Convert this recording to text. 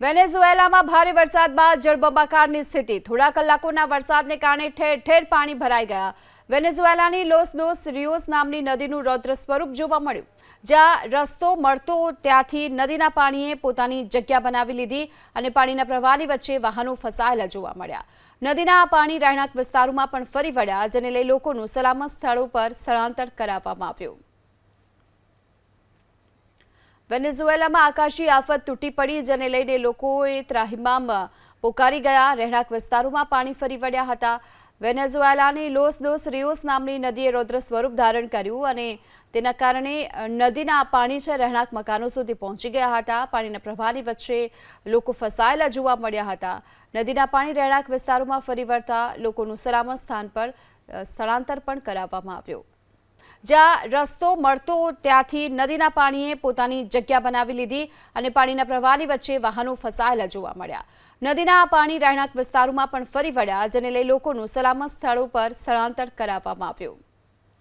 વેનેઝુએલામાં ભારે વરસાદ બાદ જળબંબાકારની સ્થિતિ. થોડા કલાકોના વરસાદને કારણે ઠેર ઠેર પાણી ભરાઈ ગયા. વેનેઝુએલાની લોસ દોસ રિયોસ નામની નદીનું રૌદ્ર સ્વરૂપ જોવા મળ્યું. જ્યાં રસ્તો મળતો ત્યાંથી નદીના પાણીએ પોતાની જગ્યા બનાવી લીધી અને પાણીના પ્રવાહની વચ્ચે વાહનો ફસાયેલા જોવા મળ્યા. નદીના આ પાણી રહેણાંક વિસ્તારોમાં પણ ફરી વળ્યા, જેને લઈ લોકોનું સલામત સ્થળો પર સ્થળાંતર કરાવવામાં આવ્યું. વેનેઝુએલામાં આકાશી આફત તૂટી પડી, જેને લઈને લોકોએ ત્રાહિમામ પોકારી ગયા. રહેણાંક વિસ્તારોમાં પાણી ફરી વળ્યા હતા. વેનેઝુએલાની લોસ દોસ રિયોસ નામની નદીએ રૌદ્ર સ્વરૂપ ધારણ કર્યું અને તેના કારણે નદીના પાણી છે રહેણાંક મકાનો સુધી પહોંચી ગયા હતા. પાણીના પ્રવાહની વચ્ચે લોકો ફસાયેલા જોવા મળ્યા હતા. નદીના પાણી રહેણાંક વિસ્તારોમાં ફરી વળતા લોકોનું સલામત સ્થાન પર સ્થળાંતર પણ કરાવવામાં આવ્યું. જ્યાં રસ્તો મળતો ત્યાંથી નદીના પાણીએ પોતાની જગ્યા બનાવી લીધી અને પાણીના પ્રવાહની વચ્ચે વાહનો ફસાયેલા જોવા મળ્યા. નદીના આ પાણી રહેણાંક વિસ્તારોમાં પણ ફરી વળ્યા, જેને લઈ લોકોનું સલામત સ્થળો પર સ્થળાંતર કરાવવામાં આવ્યું.